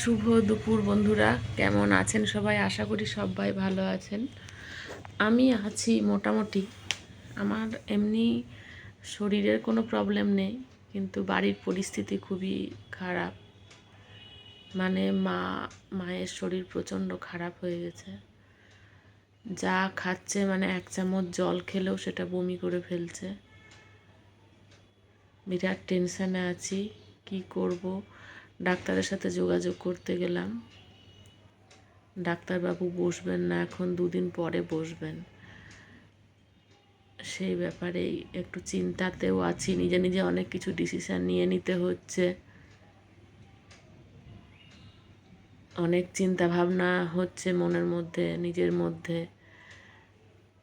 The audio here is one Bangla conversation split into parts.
শুভ দুপুর বন্ধুরা, কেমন আছেন সবাই? আশা করি সবাই ভালো আছেন। আমি আছি মোটামুটি। আমার এমনি শরীরের কোনো প্রবলেম নেই, কিন্তু বাড়ির পরিস্থিতি খুবই খারাপ। মানে মা, মায়ের শরীর প্রচণ্ড খারাপ হয়ে গেছে। যা খাচ্ছে মানে এক চামচ জল খেলেও সেটা বমি করে ফেলছে। বিরাট টেনশানে আছি, কি করব? ডাক্তারের সাথে যোগাযোগ করতে গেলাম। ডাক্তারবাবু বসবেন না, এখন দুদিন পরে বসবেন। সেই ব্যাপারেই একটু চিন্তাতেও আছি, নিজে নিজে অনেক কিছু ডিসিশান নিয়ে নিতে হচ্ছে। অনেক চিন্তা ভাবনা হচ্ছে মনের মধ্যে, নিজের মধ্যে।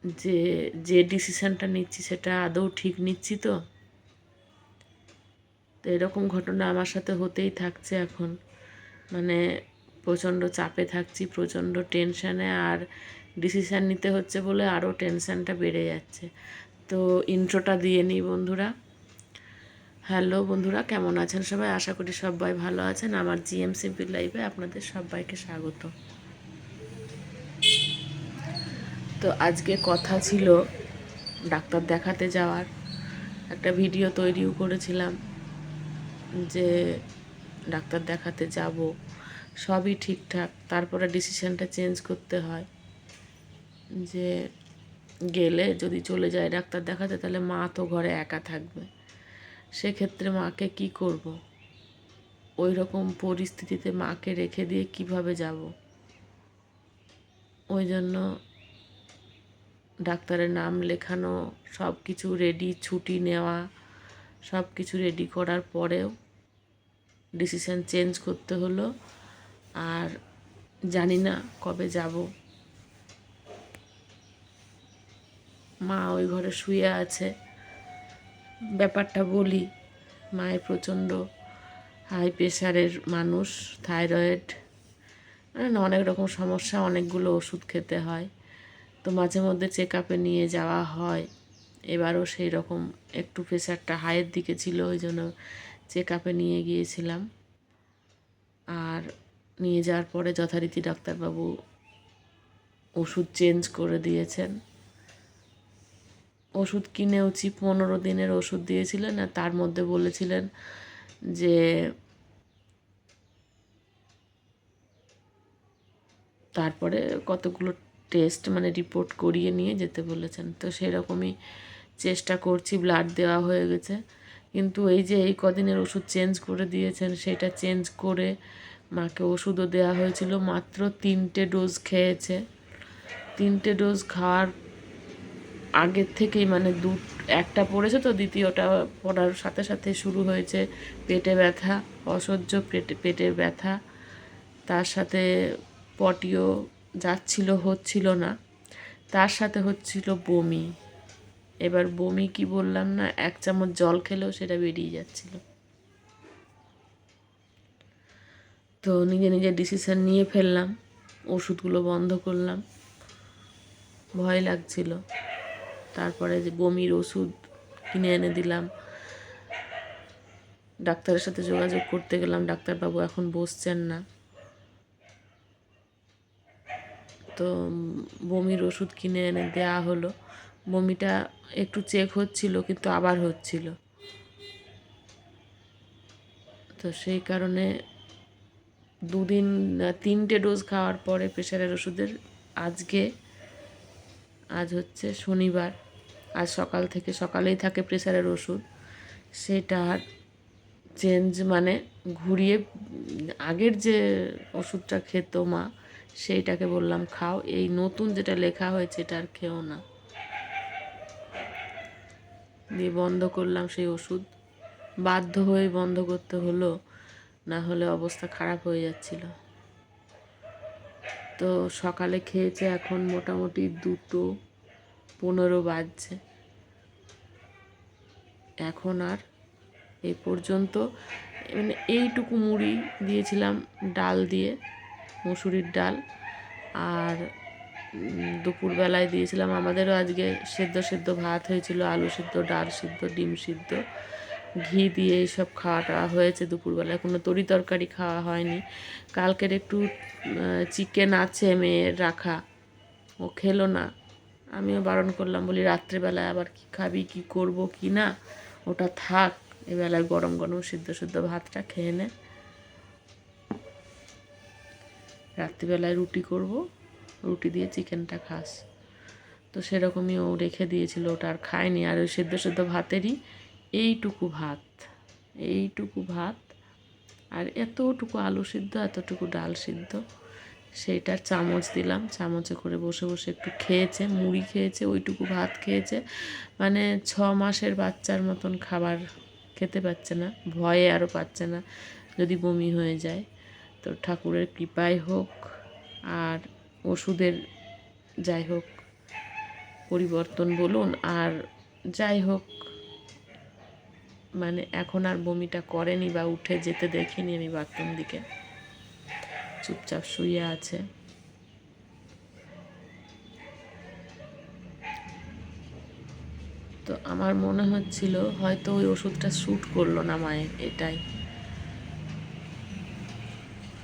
যে যে ডিসিশানটা নিচ্ছি সেটা আদৌ ঠিক নিচ্ছি তো? এরকম ঘটনা আমার সাথে হতেই থাকছে এখন। মানে প্রচণ্ড চাপে থাকছি, প্রচণ্ড টেনশানে আর ডিসিশান নিতে হচ্ছে বলে আরও টেনশানটা বেড়ে যাচ্ছে। তো ইন্ট্রোটা দিয়ে নিই বন্ধুরা। হ্যালো বন্ধুরা, কেমন আছেন সবাই? আশা করি সবাই ভালো আছেন। আমার জিএমসিপি লাইভে আপনাদের সবাইকে স্বাগত। তো আজকে কথা ছিল ডাক্তার দেখাতে যাওয়ার। একটা ভিডিও তৈরিও করেছিলাম। যে ডাক্তার দেখাতে যাব, সবই ঠিকঠাক। তারপরে ডিসিশানটা চেঞ্জ করতে হয় যে গেলে যদি চলে যায় ডাক্তার দেখাতে, তাহলে মা তো ঘরে একা থাকবে। সেক্ষেত্রে মাকে কি করব? ওই রকম পরিস্থিতিতে মাকে রেখে দিয়ে কীভাবে যাব? ওই জন্য ডাক্তারের নাম লেখানো সব কিছু রেডি ছুটি নেওয়া সব কিছু রেডি করার পরেও ডিসিশান চেঞ্জ করতে হলো। আর জানি না কবে যাব। মা ওই ঘরে শুয়ে আছে। ব্যাপারটা বলি, মায়ের প্রচণ্ড হাই প্রেশারের মানুষ থাইরয়েড অনেক রকম সমস্যা, অনেকগুলো ওষুধ খেতে হয়। তো মাঝে মধ্যে চেক আপে নিয়ে যাওয়া হয়। এবারও সেই রকম একটু প্রেশারটা হাইয়ের দিকে ছিল, ওই জন্য চেক আপে নিয়ে গিয়েছিলাম। আর নিয়ে যাওয়ার পরে যথারীতি ডাক্তারবাবু ওষুধ চেঞ্জ করে দিয়েছেন। ওষুধ কিনেওছি, পনেরো দিনের ওষুধ দিয়েছিলেন আর তার মধ্যে বলেছিলেন যে তারপরে কতগুলো টেস্ট মানে রিপোর্ট করিয়ে নিয়ে যেতে বলেছেন। তো সেরকমই চেষ্টা করছি ব্লাড দেওয়া হয়ে গেছে। কিন্তু এই যে এই কদিনের ওষুধ চেঞ্জ করে দিয়েছেন, সেটা চেঞ্জ করে মাকে ওষুধও দেওয়া হয়েছিল। মাত্র তিনটে ডোজ খেয়েছে। তিনটে ডোজ খাওয়ার আগের থেকেই মানে দু, একটা পড়েছে তো, দ্বিতীয়টা পড়ার সাথে সাথে শুরু হয়েছে পেটে ব্যথা, অসহ্য পেটে, পেটের ব্যথা। তার সাথে পটিও যাচ্ছিল, হচ্ছিল না। তার সাথে হচ্ছিল বমি। এবার বমি কি বললাম না, এক চামচ জল খেলেও সেটা বেরিয়ে যাচ্ছিল। তো নিজে নিজে ডিসিশান নিয়ে ফেললাম, ওষুধগুলো বন্ধ করলাম। ভয় লাগছিল। তারপরে যে বমির ওষুধ কিনে এনে দিলাম। ডাক্তারের সাথে যোগাযোগ করতে গেলাম, ডাক্তারবাবু এখন বসছেন না। তো বমির ওষুধ কিনে এনে দেওয়া হলো। বমিটা একটু চেক হচ্ছিল, কিন্তু আবার হচ্ছিল। তো সেই কারণে দুদিন, তিনটে ডোজ খাওয়ার পরে প্রেশারের ওষুধের আজকে, আজ হচ্ছে শনিবার। আজ সকাল থেকে, সকালেই থাকে প্রেশারের ওষুধ। সেটা আর চেঞ্জ মানে ঘুরিয়ে, আগের যে ওষুধটা খেত মা, সেইটাকে বললাম খাও। এই নতুন যেটা লেখা হয়েছে, এটা আর খেও না। দিয়ে বন্ধ করলাম সেই ওষুধ। বাধ্য হয়ে বন্ধ করতে হলো, না হলে অবস্থা খারাপ হয়ে যাচ্ছিল। তো সকালে খেয়েছে এখন মোটামুটি দুটো পনেরো বাজছে। এখন আর এই পর্যন্ত মানে এইটুকু মুড়ি দিয়েছিলাম ডাল দিয়ে, মুসুরির ডাল। আর দুপুরবেলায় দিয়েছিলাম। আমাদেরও আজকে সেদ্ধ সেদ্ধ ভাত হয়েছিল, আলু সিদ্ধ, ডাল সিদ্ধ, ডিম সিদ্ধ। ঘি দিয়ে এইসব খাওয়া টাওয়া হয়েছে দুপুরবেলায়। কোনো তরি তরকারি খাওয়া হয়নি। কালকের একটু চিকেন আছে মেয়ের রাখা। ও খেলো না। আমিও বারণ করলাম, বলি রাত্রেবেলায় আবার কি খাবি, কি করব, কি না? ওটা থাক, এবেলায় গরম গরম সিদ্ধ সিদ্ধ ভাতটা খেয়ে নে। রাত্রিবেলায় রুটি করব। রুটি দিয়ে চিকেনটা খাস। তো সেরকমই ও রেখে দিয়েছিল, ওটা আর খায়নি। আর ওই সেদ্ধ সেদ্ধ ভাতেরই এইটুকু ভাত এইটুকু ভাত। আর এতটুকু আলু সিদ্ধ, এতটুকু ডাল সিদ্ধ, সেইটার চামচ দিলাম। চামচে করে বসে বসে একটু খেয়েছে, মুড়ি খেয়েছে, ওইটুকু ভাত খেয়েছে। মানে ছ মাসের বাচ্চার মতন খাবার খেতে পাচ্ছে না, ভয়ে আরও পাচ্ছে না, যদি বমি হয়ে যায়। তো ঠাকুরের কৃপায় হোক, আর ওষুধের যাই হোক পরিবর্তন বলুন, আর যাই হোক মানে এখন আর বমিটা করেনি বা উঠে যেতে দেখিনি আমি বাথরুম দিকে। চুপচাপ শুয়ে আছে। তো আমার মনে হচ্ছিল হয়তো ওই ওষুধটা শ্যুট করল না মায়ের, এটাই।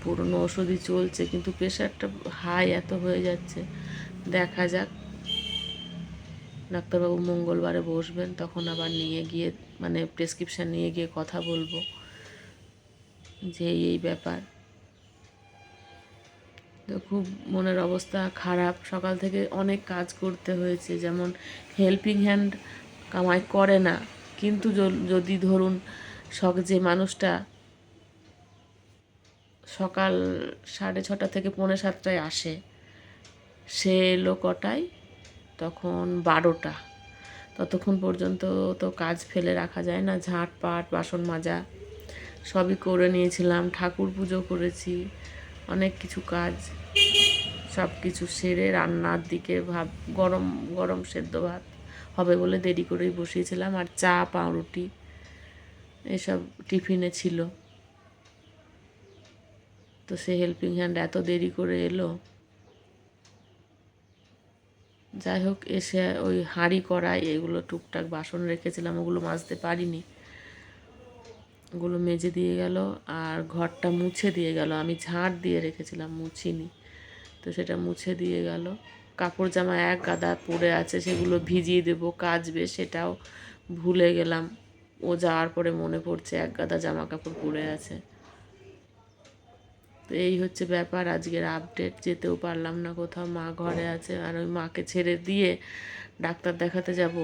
পুরনো ওষুধই চলছে, কিন্তু প্রেশারটা হাই এত হয়ে যাচ্ছে। দেখা যাক। ডাক্তারবাবু মঙ্গলবারে বসবেন, তখন আবার নিয়ে গিয়ে মানে প্রেসক্রিপশান নিয়ে গিয়ে কথা বলব। যে এই ব্যাপার। তো খুব মনের অবস্থা খারাপ। সকাল থেকে অনেক কাজ করতে হয়েছে, যেমন হেল্পিং হ্যান্ড কামাই করে না। কিন্তু যদি ধরুন শখ যে মানুষটা সকাল সাড়ে ছটা থেকে পৌনে সাতটায় আসে। সে এলো কটায় তখন বারোটা। ততক্ষণ পর্যন্ত তো কাজ ফেলে রাখা যায় না, ঝাঁট পাট, বাসন মাজা সবই করে নিয়েছিলাম, ঠাকুর পুজো করেছি, অনেক কিছু কাজ সব কিছু সেরে রান্নার দিকে ভাব, গরম গরম সেদ্ধ ভাত হবে বলে দেরি করেই বসিয়েছিলাম, আর চা, পাউরুটি এসব টিফিনে ছিল। তো সে হেল্পিং হ্যান্ড এত দেরি করে এলো। যাই হোক, এসে ওই হাঁড়ি কড়াই, এগুলো টুকটাক বাসন রেখেছিলাম, ওগুলো মাজতে পারিনি। ওগুলো মেজে দিয়ে গেল আর ঘরটা মুছে দিয়ে গেল। আমি ঝাঁট দিয়ে রেখেছিলাম, মুছিনি। তো সেটা মুছে দিয়ে গেল। কাপড় জামা এক গাদা পরে আছে, সেগুলো ভিজিয়ে দেবো, কাচবে, সেটাও ভুলে গেলাম। ও যাওয়ার পরে মনে পড়ছে, এক গাদা জামা কাপড় পরে আছে। তো এই হচ্ছে ব্যাপার, আজকের আপডেট যেতেও পারলাম না কোথাও, মা ঘরে আছে আর ওই মাকে ছেড়ে দিয়ে ডাক্তার দেখাতে যাব।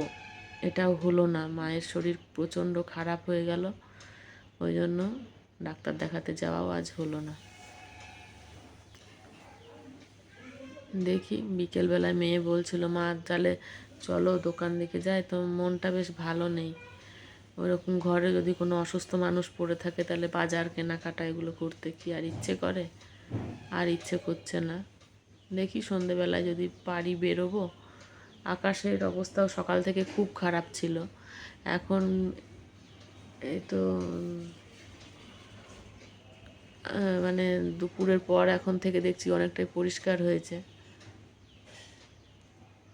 এটাও হলো না, মায়ের শরীর প্রচণ্ড খারাপ হয়ে গেল, ওই জন্য ডাক্তার দেখাতে যাওয়াও আজ হলো না। দেখি, বিকেলবেলায় মেয়ে বলছিল, মা, তাহলে চলো দোকান দিকে যাই, তো মনটা বেশ ভালো নেই। ওরকম ঘরে যদি কোনো অসুস্থ মানুষ পড়ে থাকে, তাহলে বাজার, কেনাকাটা এগুলো করতে কি আর ইচ্ছে করে? আর ইচ্ছে করছে না। দেখি সন্ধেবেলায় যদি পারি বেরোবো, আকাশের অবস্থাও সকাল থেকে খুব খারাপ ছিল। এখন এই তো মানে দুপুরের পর এখন থেকে দেখছি অনেকটাই পরিষ্কার হয়েছে।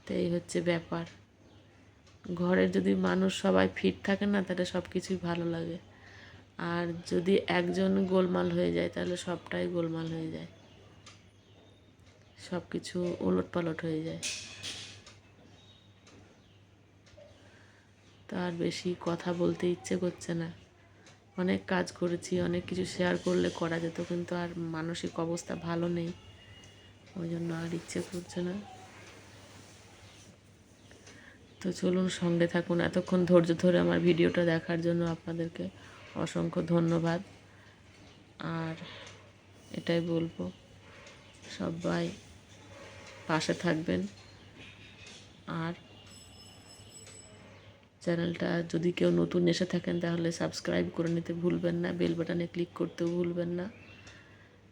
তো এই হচ্ছে ব্যাপার। ঘরের যদি মানুষ সবাই ফিট থাকে না, তাহলে সব কিছুই ভালো লাগে। আর যদি একজন গোলমাল হয়ে যায়, তাহলে সবটাই গোলমাল হয়ে যায়। সব কিছু ওলট পালট হয়ে যায়। তার বেশি কথা বলতে ইচ্ছে করছে না। অনেক কাজ করেছি, অনেক কিছু শেয়ার করলে করা যেত, কিন্তু আর মানসিক অবস্থা ভালো নেই। ওই জন্য আর ইচ্ছে করছে না। তো চলুন সঙ্গে থাকুন। এতক্ষণ ধৈর্য ধরে আমার ভিডিওটা দেখার জন্য আপনাদেরকে অসংখ্য ধন্যবাদ। আর এটাই বলব, সবাই পাশে থাকবেন। আর চ্যানেলটা যদি কেউ নতুন এসে থাকেন, তাহলে সাবস্ক্রাইব করে নিতে ভুলবেন না, বেল বাটনে ক্লিক করতেও ভুলবেন না।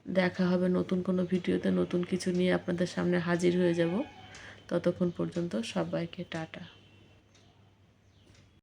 দেখা হবে নতুন কোনো ভিডিওতে, নতুন কিছু নিয়ে আপনাদের সামনে হাজির হয়ে যাব। ততক্ষণ পর্যন্ত সবাইকে টাটা।